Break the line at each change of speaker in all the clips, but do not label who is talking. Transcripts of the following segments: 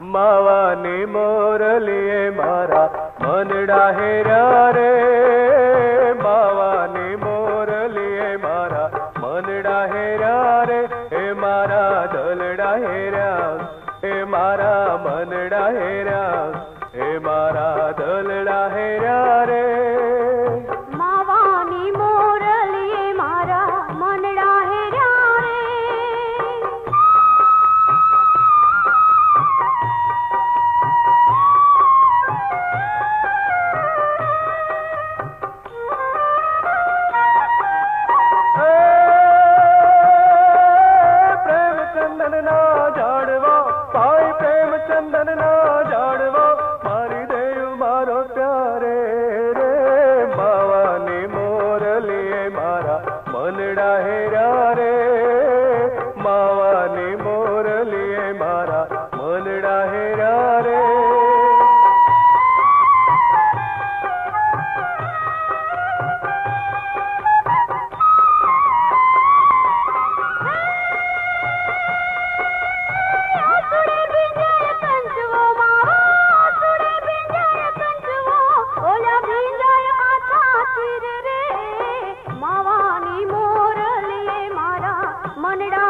માવાની મોરલીએ મારા મનડા હેર્યા રે. માવાને મોરલીએ મારા મનડા હેર્યા રે. એ મારા દલડા હેર્યા એ મારા મનડા માવાને મોરલીએ મારા મનડા હેરા રે.
மனடா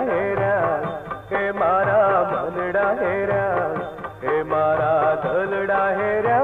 મનડા હેરા હે મારા મનડા હેરા હે મારા ધનડા હેરા.